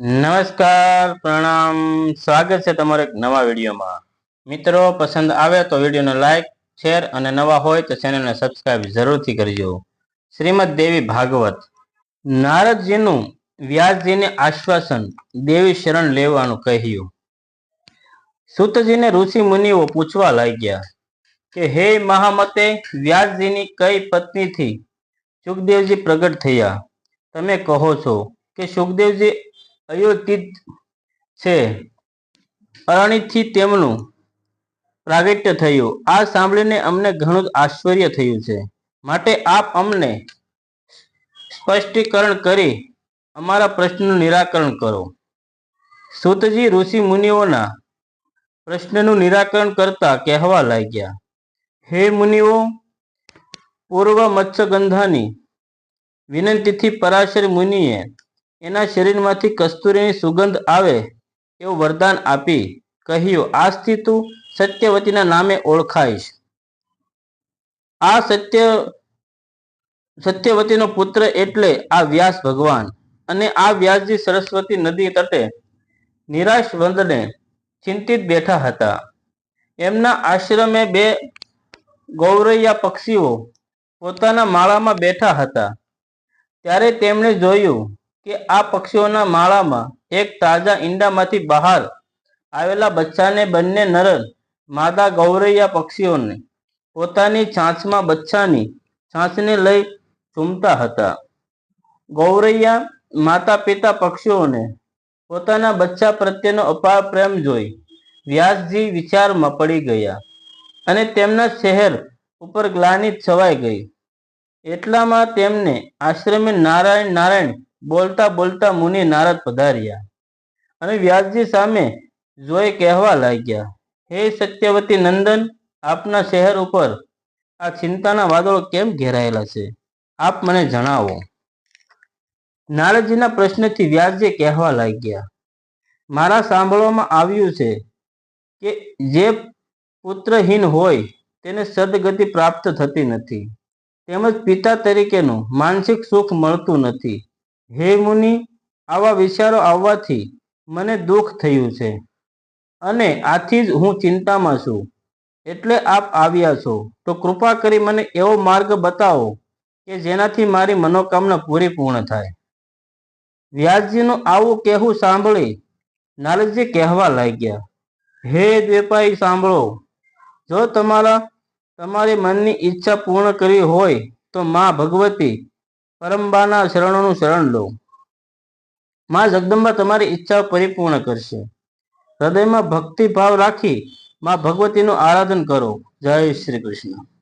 નમસ્કાર, પ્રણામ. સ્વાગત છે તમારો એક નવા વિડીયોમાં. મિત્રો, પસંદ આવે તો વિડીયોને લાઈક, શેર અને નવા હોય તો ચેનલને સબસ્ક્રાઇબ જરૂરથી કરજો. શ્રીમદ દેવી ભાગવત. નારદજીનું વ્યાસજીને આશ્વાસન દેવી શરણ લેવાનું કહ્યું. સુતજીને ઋષિ મુનિઓ પૂછવા લાગ્યા કે, હે મહામતે, વ્યાસજીની કઈ પત્નીથી સુખદેવજી પ્રગટ થયા? તમે કહો છો કે સુખદેવજી અયોતિત છે. અરણિતથી તેમનું પ્રાગટ્ય થયું. આ સાંભળીને અમને ઘણું આશ્ચર્ય થયું છે. માટે આપ અમને સ્પષ્ટીકરણ કરી અમારા પ્રશ્નનું નિરાકરણ કરો. સુતજી ઋષિ મુનિઓના પ્રશ્નનું નિરાકરણ કરતા કહેવા લાગ્યા, હે મુનિઓ, પૂર્વ મત્સ્યગંધાની વિનંતીથી પરાશર મુનિએ એના શરીરમાંથી કસ્તુરીની સુગંધ આવે એવું વરદાન આપી કહ્યું, આજથી તું સત્યવતીના નામે ઓળખાઈશ. આ સત્ય, સત્યવતીનો પુત્ર એટલે આ વ્યાસ ભગવાન અને આ વ્યાસજી સરસ્વતી નદી તટે નિરાશ વંદને ચિંતિત બેઠા હતા. એમના આશ્રમે બે ગૌરૈયા પક્ષીઓ પોતાના માળામાં બેઠા હતા. ત્યારે તેમણે જોયું કે આ પક્ષીઓના માળામાં એક તાજા ઈંડામાંથી બહાર આવેલા બચ્ચાને બંને નર માદા ગૌરૈયા પક્ષીઓને પોતાની છાંચમાં બચ્ચાની છાંચને લઈ ચૂમતા હતા. ગૌરૈયા માતા પિતા પક્ષીઓને પોતાના બચ્ચા પ્રત્યેનો અપાર પ્રેમ જોઈ વ્યાસજી વિચારમાં પડી ગયા અને તેમના શહેર ઉપર ગ્લાનિત છવાઈ ગઈ. એટલામાં તેમને આશ્રમે નારાયણ નારાયણ બોલતા બોલતા મુનિ નારદ પધાર્યા અને વ્યાસજી સામે જોઈ કહેવા લાગ્યા, હે સત્યવતી નંદન, આપના શહેર ઉપર આ ચિંતાના વાદળો કેમ ઘેરાયેલા છે? આપ મને જણાવો. નારદજીના પ્રશ્નથી વ્યાસજી કહેવા લાગ્યા, મારા સાંભળવામાં આવ્યું છે કે જે પુત્રહીન હોય તેને સદગતિ પ્રાપ્ત થતી નથી. તેમજ પિતા તરીકેનું માનસિક સુખ મળતું નથી. હે મુનિ, આવા વિચારો આવવાથી મને દુઃખ થયું છે અને આથી જ હું ચિંતામાં છું. એટલે આપ આવ્યા છો. તો કૃપા કરી મને એવો માર્ગ બતાવો કે જેનાથી મારી મનોકામના પૂરી પૂર્ણ થાય. વ્યાસજીનું આવું કહેવું સાંભળી નારદજી કહેવા લાગ્યા, હે દ્વેપાઈ, સાંભળો. જો તમારા, તમારી મનની ઈચ્છા પૂર્ણ કરવી હોય તો માં ભગવતી પરમબાના શરણોનું શરણ લો. માં જગદંબા તમારી ઈચ્છા પરિપૂર્ણ કરશે. હૃદયમાં ભક્તિ ભાવ રાખી માં ભગવતીનું આરાધન કરો. જય શ્રી કૃષ્ણ.